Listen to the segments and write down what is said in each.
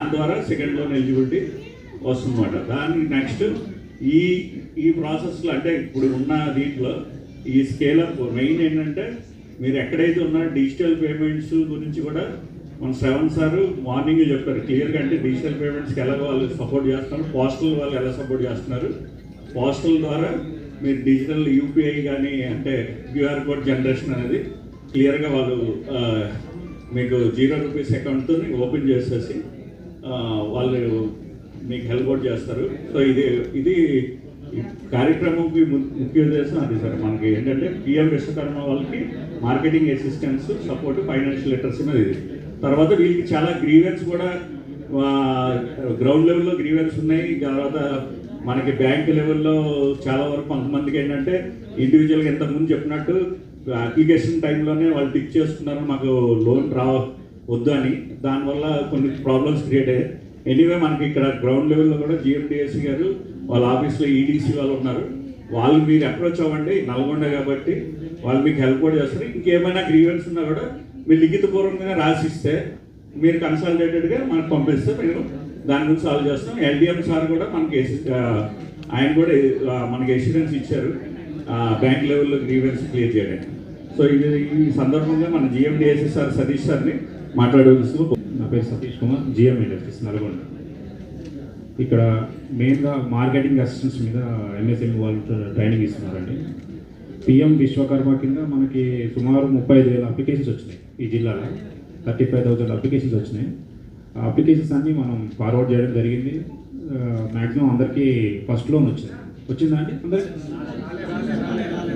దాని ద్వారా second loan eligibility వస్తుందన్నమాట. దాని నెక్స్ట్ ఈ ఈ ప్రాసెస్లో అంటే ఇప్పుడు ఉన్న దీంట్లో ఈ స్కేల్ మెయిన్ ఏంటంటే మీరు ఎక్కడైతే ఉన్నారో డిజిటల్ పేమెంట్స్ గురించి కూడా మన సెవెన్ సార్ మార్నింగ్ చెప్పారు. క్లియర్గా అంటే డిజిటల్ పేమెంట్స్కి ఎలా వాళ్ళు సపోర్ట్ చేస్తున్నారు. పోస్టల్ వాళ్ళు ఎలా సపోర్ట్ చేస్తున్నారు? పోస్టల్ ద్వారా మీరు డిజిటల్ యూపీఐ కానీ అంటే క్యూఆర్ కోడ్ జనరేషన్ అనేది క్లియర్గా వాళ్ళు మీకు జీరో రూపీస్ అకౌంట్తో ఓపెన్ చేసేసి వాళ్ళు మీకు హెల్ప్ అవుట్ చేస్తారు. సో ఇది ఇది కార్యక్రమంకి ము- ముఖ్య ఉద్దేశం అది సార్. మనకి ఏంటంటే పిఎం విశ్వకర్మ వాళ్ళకి marketing assistance support financial literacy మీద ఇది. తర్వాత వీళ్ళకి చాలా గ్రీవెన్స్ కూడా గ్రౌండ్ లెవెల్లో గ్రీవెన్స్ ఉన్నాయి. తర్వాత మనకి బ్యాంక్ లెవెల్లో చాలా వరకు కొంతమందికి ఏంటంటే ఇండివిజువల్గా ఇంతకుముందు చెప్పినట్టు అప్లికేషన్ టైంలోనే వాళ్ళు టిక్ చేసుకున్నారు. మాకు లోన్ రావ వద్దు అని దానివల్ల కొన్ని ప్రాబ్లమ్స్ క్రియేట్ అయ్యాయి. ఎనీవే మనకి ఇక్కడ గ్రౌండ్ లెవెల్లో కూడా జిఎండిఎస్సి గారు వాళ్ళ ఆఫీస్లో ఈడీసీ వాళ్ళు ఉన్నారు. వాళ్ళు మీరు అప్రోచ్ అవ్వండి. నల్గొండ కాబట్టి వాళ్ళు మీకు హెల్ప్ కూడా చేస్తారు. ఇంకేమైనా గ్రీవెన్స్ ఉన్నా కూడా మీరు లిఖితపూర్వకంగా రాసిస్తే మీరు కన్సల్టేటెడ్గా మనకు పంపిస్తే మేము దాని గురించి సాల్వ్ చేస్తాం. ఎల్డిఎం సార్ కూడా మనకి ఆయన కూడా మనకి ఎసిడెన్స్ ఇచ్చారు. బ్యాంక్ లెవెల్లో గ్రీవెన్స్ క్లియర్ చేయడానికి. సో ఇది ఈ సందర్భంగా మన జిఎండిఎస్ఎస్ సార్ సతీష్ సార్ని మాట్లాడవలసిన నా పేరు సతీష్ కుమార్ జిఎం ఇండస్ట్రీస్ నల్గొండ. ఇక్కడ మెయిన్గా మార్కెటింగ్ అసిస్టెంట్స్ మీద ఎంఎస్ఎంఈ వాళ్ళు ట్రైనింగ్ ఇస్తున్నారండి. పిఎం విశ్వకర్మ కింద మనకి సుమారు ముప్పై ఐదు వేల అప్లికేషన్స్ వచ్చినాయి ఈ జిల్లాలో. థర్టీ ఫైవ్ థౌజండ్ అప్లికేషన్స్ వచ్చినాయి. ఆ అప్లికేషన్స్ అన్నీ మనం ఫార్వర్డ్ చేయడం జరిగింది. మ్యాక్సిమం అందరికీ ఫస్ట్ లోన్ వచ్చింది. వచ్చిందా అండి అందరికీ?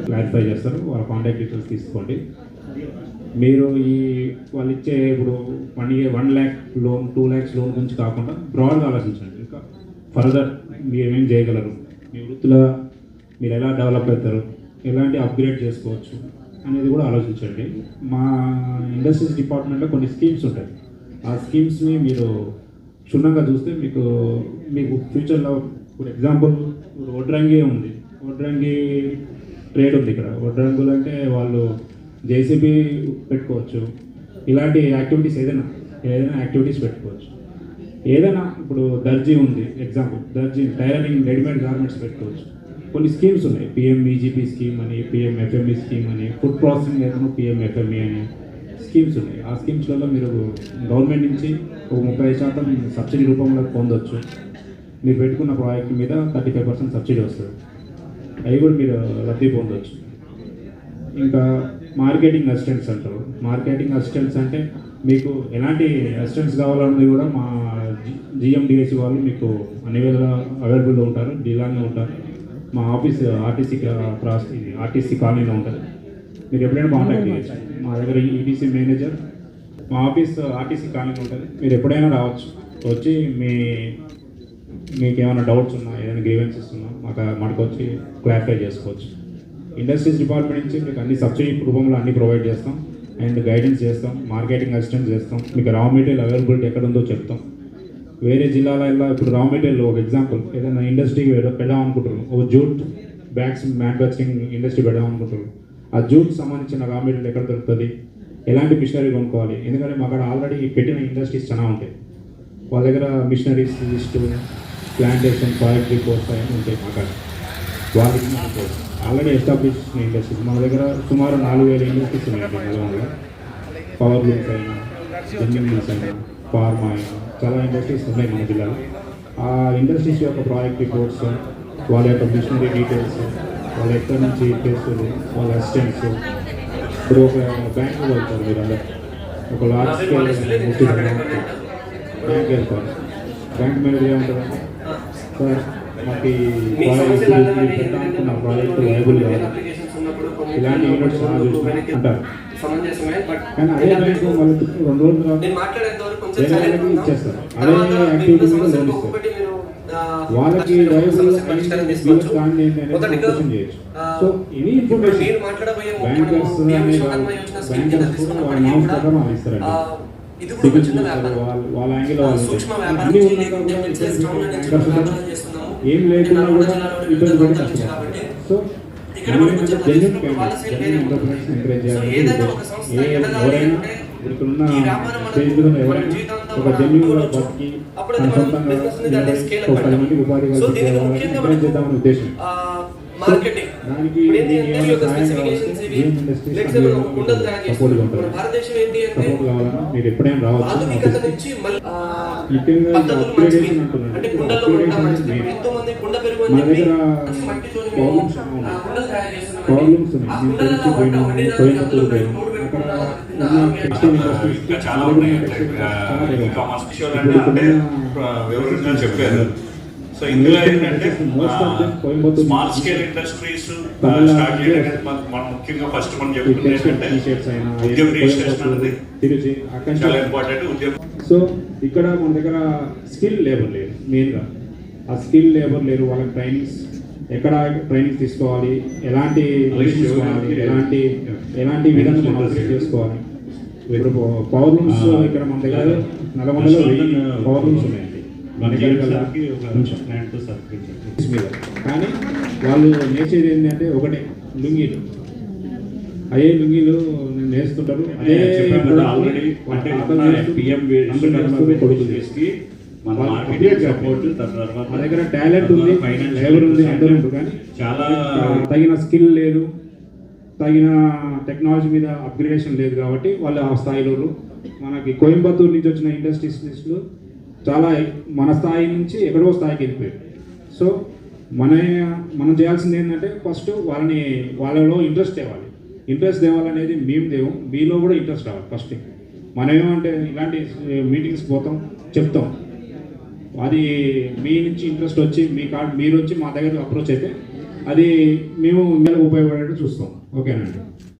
క్లారిఫై చేస్తారు. వాళ్ళ కాంటాక్ట్ డీటెయిల్స్ తీసుకోండి. మీరు ఈ వాళ్ళు ఇచ్చే ఇప్పుడు one year one lakh loan two lakhs loan గురించి కాకుండా బ్రాడ్గా ఆలోచించండి. ఇంకా ఫర్దర్ మీరు ఏమేమి చేయగలరు? మీ వృత్తిలో మీరు ఎలా డెవలప్ అవుతారు? ఎలాంటి అప్గ్రేడ్ చేసుకోవచ్చు? అనేది కూడా ఆలోచించండి. మా ఇండస్ట్రీస్ డిపార్ట్మెంట్లో కొన్ని స్కీమ్స్ ఉంటాయి. ఆ స్కీమ్స్ని మీరు క్షుణ్ణంగా చూస్తే మీకు మీకు ఫ్యూచర్లో ఇప్పుడు ఎగ్జాంపుల్ వడ్రంగి ఉంది. వడ్రంగి ట్రేడ్ ఉంది ఇక్కడ. వడ్రంగులు అంటే వాళ్ళు జేసీబీ పెట్టుకోవచ్చు. ఇలాంటి యాక్టివిటీస్ ఏదైనా ఏదైనా యాక్టివిటీస్ పెట్టుకోవచ్చు. ఏదైనా ఇప్పుడు దర్జీ ఉంది ఎగ్జాంపుల్ దర్జీ టైలరింగ్ రెడీమేడ్ గార్మెంట్స్ పెట్టుకోవచ్చు. కొన్ని స్కీమ్స్ ఉన్నాయి. పిఎం ఈజీపీ స్కీమ్ అని పిఎం ఎఫ్ఎంఈ స్కీమ్ అని ఫుడ్ ప్రాసెసింగ్ ఏదైనా పిఎం ఎఫ్ఎంఈ అని స్కీమ్స్ ఉన్నాయి. ఆ స్కీమ్స్లలో మీరు గవర్నమెంట్ నుంచి ఒక ముప్పై శాతం సబ్సిడీ రూపంలో పొందొచ్చు. మీరు పెట్టుకున్న ప్రాజెక్ట్ మీద థర్టీ ఫైవ్ పర్సెంట్ సబ్సిడీ వస్తుంది. అవి కూడా మీరు లబ్ధి పొందొచ్చు. ఇంకా మార్కెటింగ్ అసిస్టెంట్స్ అంటారు. మార్కెటింగ్ అసిస్టెంట్స్ అంటే మీకు ఎలాంటి అసిస్టెంట్స్ కావాలన్నది కూడా మా జిఎండిఎస్సి వాళ్ళు మీకు అన్ని వేళలా అవైలబుల్గా ఉంటారు. డీలాగా ఉంటారు. మా ఆఫీస్ ఆర్టీసీ క్రాస్ ఆర్టీసీ కాలనీలో ఉంటుంది మీరు ఎప్పుడైనా కాంటాక్ట్ చేయొచ్చు. మా దగ్గర ఈటీసీ మేనేజర్ మా ఆఫీస్ ఆర్టీసీ కాలనీలో ఉంటుంది మీరు ఎప్పుడైనా రావచ్చు. వచ్చి మీ మీకు ఏమైనా డౌట్స్ ఉన్నా ఏదైనా గ్రీవెన్సెస్ ఉన్నా మాకు మనకు వచ్చి క్లారిఫై చేసుకోవచ్చు. ఇండస్ట్రీస్ డిపార్ట్మెంట్ నుంచి మీకు అన్ని సబ్సిడీ రూపంలో అన్ని ప్రొవైడ్ చేస్తాం. అండ్ గైడెన్స్ చేస్తాం మార్కెటింగ్ అసిస్టెంట్ చేస్తాం. మీకు రా మెటీరియల్ అవైలబిలిటీ ఎక్కడ ఉందో చెప్తాం. వేరే జిల్లాలలో ఇప్పుడు రా మెటీరియల్ ఒక ఎగ్జాంపుల్ ఏదైనా ఇండస్ట్రీకి పెడదాం అనుకుంటున్నాం ఒక జూట్ బ్యాగ్స్ మ్యానుఫ్యాక్చరింగ్ ఇండస్ట్రీ పెడదాం అనుకుంటున్నాం ఆ జూట్ సంబంధించిన రా మెటీరియల్ ఎక్కడ దొరుకుతుంది? ఎలాంటి మిషనరీ కొనుక్కోవాలి? ఎందుకంటే మాకు అక్కడ ఆల్రెడీ పెట్టిన ఇండస్ట్రీస్ చాలా ఉంటాయి. వాళ్ళ దగ్గర machineries list plantation project reports అవన్నీ ఉంటాయి మా వాళ్ళకి ఆల్రెడీ ఎస్టాబ్లిష్ ఇండస్ట్రీస్ మన దగ్గర సుమారు నాలుగు వేల ఇండస్ట్రీస్ ఉన్నాయండి నల్గొండలో పవర్ లూమ్స్ అయినా జెన్యున్ మిల్స్ అయినా ఫార్మా అయినా చాలా ఇండస్ట్రీస్ ఉన్నాయి మన జిల్లాలో. ఆ ఇండస్ట్రీస్ యొక్క ప్రాజెక్ట్ రిపోర్ట్స్ వాళ్ళ యొక్క మిషనరీ డీటెయిల్స్ వాళ్ళ ఎక్కడి నుంచి కేసులు వాళ్ళ అసిస్టెంట్స్ ఇప్పుడు ఒక బ్యాంకు వెళ్తారు మీరు అందరు ఒక లార్జ్ స్కేల్ బ్యాంక్ వెళ్తారు. బ్యాంక్ మేనేజర్ ఏమంటారు? సార్ మాకు ఈ మీ ప్రాజెక్ట్ వైబుల్ ఇలాంటి యూనిట్స్ అంటారు కానీ అదే బ్యాంకు వాళ్ళు రెండు రోజుల వాళ్ళకి. ఇచ్చేస్తారు. అదే యాక్టివిటీ సమస్యలకు లోన్ ఇస్తారు. వాళ్ళకి వైబుల్. కాండి చేయొచ్చు ఆ, so any information bankers bankers కూడా వాళ్ళ నామ్స్ కూడా, ప్రకారం ఇస్తారండి ఇది కూడా. వాళ్ళ యాంగిల్ వాళ్ళు అన్నీ ఉన్నాక కూడా ఏం నల్గొండ కూడా ఇబ్బంది పడి కష్టపడతారు సో జెన్యున్ జెన్యున్. ఎంకరేజ్ చేయాలి. ఏ ఎవరైనా ఎవరైనా ఒక జెన్యున్గా బతికి తన సొంతంగా ఒక పది మందికి ఉపాధి చేద్దామనే ఉద్దేశం. మార్కెటింగ్ భారతదేశం ఏంటి అంటే మీరు ఎప్పుడైనా రావచ్చు. అంటే కుండల్లో ఎంతో మంది కుండ పెరుగు అని చెప్పి కుండలు తయారు చేస్తున్నాం. చాలా ఉన్నాయి. అంటే చెప్పారు. సో ఇందులో ఏంటంటే స్మాల్ స్కేల్ ఇండస్ట్రీస్ స్టార్ట్ చేయడం అనేది మన- మనం ముఖ్యంగా ఫస్ట్ మనం అయినా ఉద్యమ రిజిస్ట్రేషన్ అనేది చాలా ఇంపార్టెంట్ సో ఇక్కడ మన దగ్గర స్కిల్ లేబర్ లేదు మెయిన్గా ఆ స్కిల్ లేబర్ లేరు వాళ్ళకి ట్రైనింగ్స్ ఎక్కడ ట్రైనింగ్ తీసుకోవాలి ఎలాంటి ఎలాంటి ఎలాంటి విధంగా మనం చేసుకోవాలి. ఇప్పుడు పవర్ రూమ్స్ ఇక్కడ మన దగ్గర వెయ్యి పవర్ రూమ్స్ ఉన్నాయండి కానీ వాళ్ళు నేర్చేది ఏంటంటే ఒకటే లుంగీలు. అదే లుంగీలు నేర్చుకుంటారు అదే మా దగ్గర టాలెంట్ ఉంది లేబర్ ఉంది అందరూ కానీ చాలా తగిన స్కిల్ లేదు తగిన టెక్నాలజీ మీద అప్గ్రేడేషన్ లేదు కాబట్టి వాళ్ళు ఆ స్థాయిలో. మనకి కోయంబత్తూరు నుంచి వచ్చిన ఇండస్ట్రీస్లు చాలా మన స్థాయి నుంచి ఎక్కడో స్థాయికి వెళ్ళిపోయారు సో మన మనం చేయాల్సింది ఏంటంటే ఫస్ట్ వాళ్ళని వాళ్ళలో ఇంట్రెస్ట్ తేవాలి. ఇంట్రెస్ట్ తేవాలనేది మేము దేవం మీలో కూడా ఇంట్రెస్ట్ రావాలి ఫస్ట్ మనం ఏమంటే ఇలాంటి మీటింగ్స్ పోతాం చెప్తాం. అది మీ నుంచి ఇంట్రెస్ట్ వచ్చి మీ కార్డ్ మీరు వచ్చి మా దగ్గర అప్రోచ్ అయితే అది మేము ఇంకా ఉపయోగపడేట్టు చూస్తాం. ఓకేనండి?